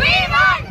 We want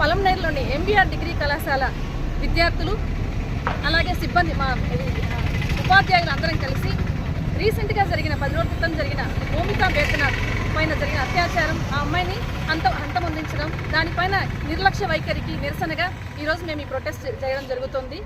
పలంనేరులోని MBR degree కళాశాల విద్యార్థులు అలాగే సిబ్బంది మా ఉపాధ్యాయులు అందరం కలిసి రీసెంట్గా జరిగిన పది రోజుల క్రితం జరిగిన భూమికా వేతన పైన జరిగిన అత్యాచారం ఆ అమ్మాయిని అంత అంతమొందించడం దానిపైన నిర్లక్ష్య వైఖరికి నిరసనగా ఈరోజు మేము ఈ ప్రొటెస్ట్ చేయడం జరుగుతుంది.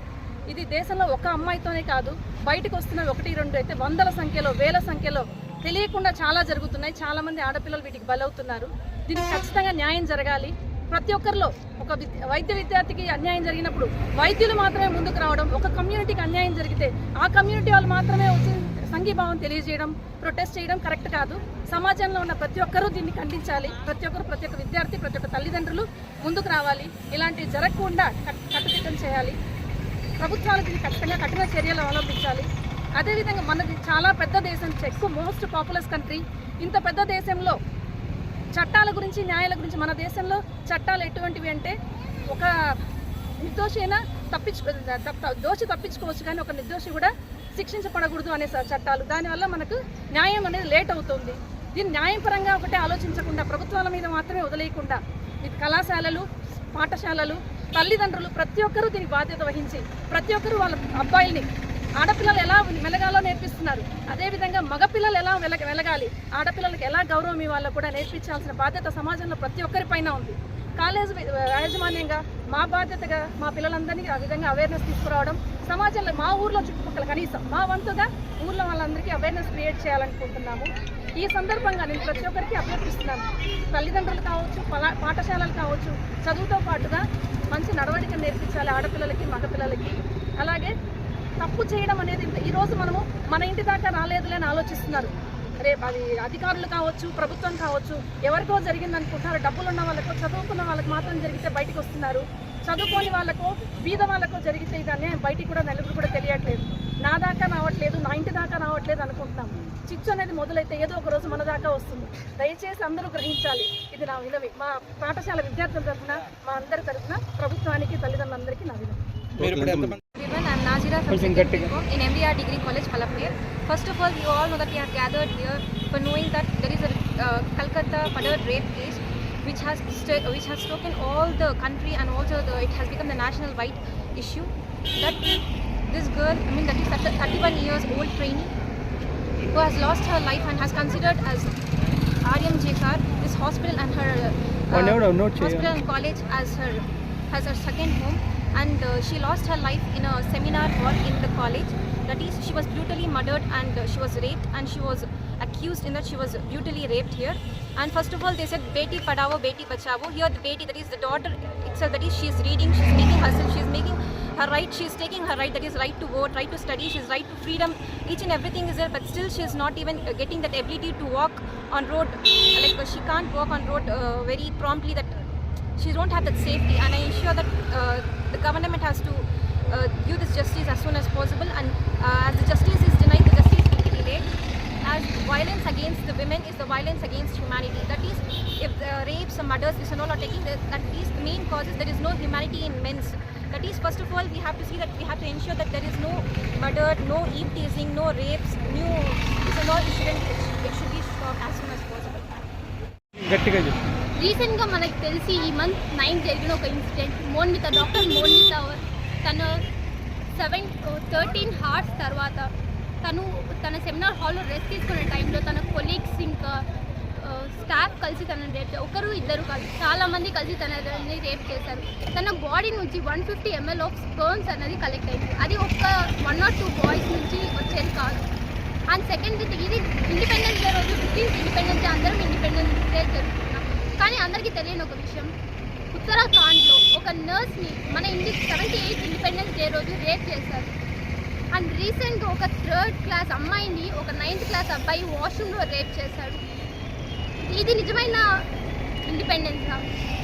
ఇది దేశంలో ఒక అమ్మాయితోనే కాదు బయటకు వస్తున్న ఒకటి రెండు అయితే వందల సంఖ్యలో వేల సంఖ్యలో తెలియకుండా చాలా జరుగుతున్నాయి. చాలామంది ఆడపిల్లలు వీటికి బలవుతున్నారు. దీనికి ఖచ్చితంగా న్యాయం జరగాలి. ప్రతి ఒక్కరిలో ఒక విద్య- వైద్య విద్యార్థికి అన్యాయం జరిగినప్పుడు వైద్యులు మాత్రమే ముందుకు రావడం ఒక కమ్యూనిటీకి అన్యాయం జరిగితే ఆ కమ్యూనిటీ వాళ్ళు మాత్రమే వచ్చి సంఘీభావం తెలియజేయడం ప్రొటెస్ట్ చేయడం కరెక్ట్ కాదు. సమాజంలో ఉన్న ప్రతి ఒక్కరూ దీన్ని ఖండించాలి. ప్రతి ఒక్కరు ప్రతి ఒక్క విద్యార్థి ప్రతి ఒక్క తల్లిదండ్రులు ముందుకు రావాలి. ఇలాంటివి జరగకుండా కట్- కట్టుదిట్టం చేయాలి. ప్రభుత్వాలు దీన్ని ఖచ్చితంగా కఠిన చర్యలు అవలంబించాలి. అదేవిధంగా మనది చాలా పెద్ద దేశం చెక్ మోస్ట్ పాపులస్ కంట్రీ ఇంత పెద్ద దేశంలో చట్టాల గురించి న్యాయాల గురించి మన దేశంలో చట్టాలు ఎటువంటివి అంటే ఒక నిర్దోషి అయినా తప్పించుకో తప్ప- దోషి తప్పించుకోవచ్చు కానీ ఒక నిర్దోషి కూడా శిక్షించబడకూడదు అనే చట్టాలు. దానివల్ల మనకు న్యాయం అనేది లేట్ అవుతుంది. దీన్ని న్యాయపరంగా ఒకటే ఆలోచించకుండా ప్రభుత్వాల మీద మాత్రమే వదిలేయకుండా ఇది కళాశాలలు పాఠశాలలు తల్లిదండ్రులు ప్రతి ఒక్కరూ దీనికి బాధ్యత వహించి ప్రతి ఒక్కరూ వాళ్ళ అబ్బాయిల్ని ఆడపిల్లలు ఎలా మెలగాలో నేర్పిస్తున్నారు. అదేవిధంగా మగపిల్లలు ఎలా వెలగ వెలగాలి. ఆడపిల్లలకు ఎలా గౌరవం ఇవ్వాలో కూడా నేర్పించాల్సిన బాధ్యత సమాజంలో ప్రతి ఒక్కరిపైన ఉంది. కాలేజ్ యాజమాన్యంగా మా బాధ్యతగా మా పిల్లలందరినీ ఆ విధంగా అవేర్నెస్ తీసుకురావడం సమాజంలో మా ఊర్లో చుట్టుపక్కల కనీసం మా వంతుగా ఊర్లో వాళ్ళందరికీ అవేర్నెస్ క్రియేట్ చేయాలనుకుంటున్నాము. ఈ సందర్భంగా నేను ప్రతి ఒక్కరికి అభ్యర్థిస్తున్నాను. తల్లిదండ్రులు కావచ్చు పలా- పాఠశాలలు కావచ్చు చదువుతో పాటుగా మంచి నడవడిక నేర్పించాలి ఆడపిల్లలకి మగపిల్లలకి. అలాగే తప్పు చేయడం అనేది ఈరోజు మనము మన ఇంటి దాకా రాలేదులే అని ఆలోచిస్తున్నారు. రేపు అది అధికారులు కావచ్చు ప్రభుత్వం కావచ్చు ఎవరికో జరిగింది అనుకుంటున్నారు. డబ్బులు ఉన్న వాళ్ళకో చదువుకున్న వాళ్ళకి మాత్రం జరిగితే బయటకు వస్తున్నారు. చదువుకోని వాళ్ళకో బీద వాళ్ళకో జరిగితే ఇది అన్యాయం బయటికి కూడా నలుగురు కూడా తెలియట్లేదు. నా దాకా రావట్లేదు నా ఇంటి దాకా రావట్లేదు అనుకుంటున్నాం. చిచ్చు అనేది మొదలైతే ఏదో ఒక రోజు మన దాకా వస్తుంది. దయచేసి అందరూ గ్రహించాలి. ఇది నా వినవి. మా పాఠశాల విద్యార్థుల తరఫున మా అందరి తరఫున ప్రభుత్వానికి తల్లిదండ్రులందరికీ నా వినవి. Nazira from second in Degree College, Palapnir. First of all, you all know that we have gathered here for knowing that there is a uh, Calcutta murder rape case which has which has taken all the country and also the, it has become the national wide issue. That this girl, I mean, that is a 31 years old trainee who has lost her life and has considered as Aryam Jekar, this hospital and her uh, hospital and college as her as her second home and uh, she lost her life in a seminar hall in the college. That is she was brutally murdered and uh, she was raped and she was accused in that she was brutally raped here. And first of all they said beti padavo beti bachavo. Here the beti that is the daughter itself that is she is reading she is making herself she is making her right she is taking her right that is right to vote right to study she is right to freedom. Each and everything is there but still she is not even uh, getting that ability to walk on road. Like she can't walk on road uh, very promptly that she don't have that safety and I ensure that uh, the government has to uh, this justice as soon as possible and uh, as the justice is denied, the justice will be delayed. As violence against the women is the violence against humanity. That is, if the rapes and murders this and all are taking, that is the main causes. There is no humanity in men's. That is, first of all, we have to see that we have to ensure that there is no murder, no eve teasing, no rapes, new this and all. should it should be stopped as soon as possible. రీసెంట్గా మనకు తెలిసి ఈ month nine జరిగిన ఒక incident మోన్మిత doctor మోన్మిత తను seven thirteen hearts తర్వాత తను తన సెమినార్ హాల్లో రెస్ట్ తీసుకునే టైంలో తన కొలీగ్స్ ఇంకా స్టాఫ్ కలిసి తనని రేప్ ఒకరు ఇద్దరు కాదు చాలామంది కలిసి తనని రేప్ చేశారు. తన బాడీ నుంచి one fifty ML of sperms అనేది కలెక్ట్ అయింది. అది ఒక వన్ ఆర్ టూ బాయ్స్ నుంచి వచ్చేది కాదు. అండ్ సెకండ్ ఇది ఇండిపెండెన్స్ డే రోజు ఫిఫ్టీన్త్ ఇండిపెండెన్స్ డే అందరం ఇండిపెండెన్స్ డే జరుగుతుంది కానీ అందరికీ తెలియని ఒక విషయం. ఉత్తరాఖండ్లో ఒక నర్స్ని మన ఇండి సెవెంటీ ఎయిత్ ఇండిపెండెన్స్ డే రోజు రేప్ చేశారు. అండ్ రీసెంట్గా ఒక థర్డ్ క్లాస్ అమ్మాయిని ఒక నైన్త్ క్లాస్ అబ్బాయి వాష్రూమ్లో రేప్ చేశాడు ఇది నిజమైన ఇండిపెండెన్స్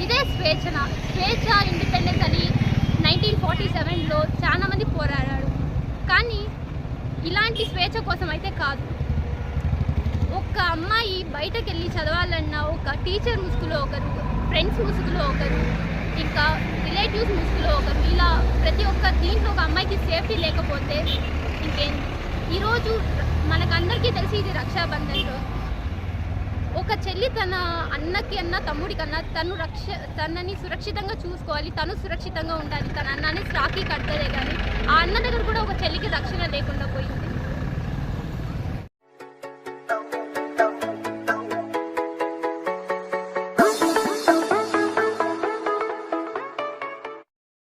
ఇదే స్వేచ్ఛన స్వేచ్ఛ ఇండిపెండెన్స్ అని నైన్టీన్ ఫార్టీ సెవెన్లో చాలామంది పోరాడారు. కానీ ఇలాంటి స్వేచ్ఛ కోసం అయితే కాదు. ఒక్క అమ్మాయి బయటకు వెళ్ళి చదవాలన్నా ఒక టీచర్ ముసుగులో ఒకరు ఫ్రెండ్స్ ముసుగులో ఒకరు ఇంకా రిలేటివ్స్ ముసుగులో ఒకరు ఇలా ప్రతి ఒక్క దీంట్లో ఒక అమ్మాయికి సేఫ్టీ లేకపోతే ఇంకేం? ఈరోజు మనకందరికీ తెలిసి ఇది రక్షాబంధన్ ఒక చెల్లి తన అన్నకి అన్న తమ్ముడికన్నా తను రక్ష తనని సురక్షితంగా చూసుకోవాలి తను సురక్షితంగా ఉండాలి తన అన్నని సాకి కట్టదే కానీ ఆ అన్న దగ్గర కూడా ఒక చెల్లికి రక్షణ లేకుండా పోయింది.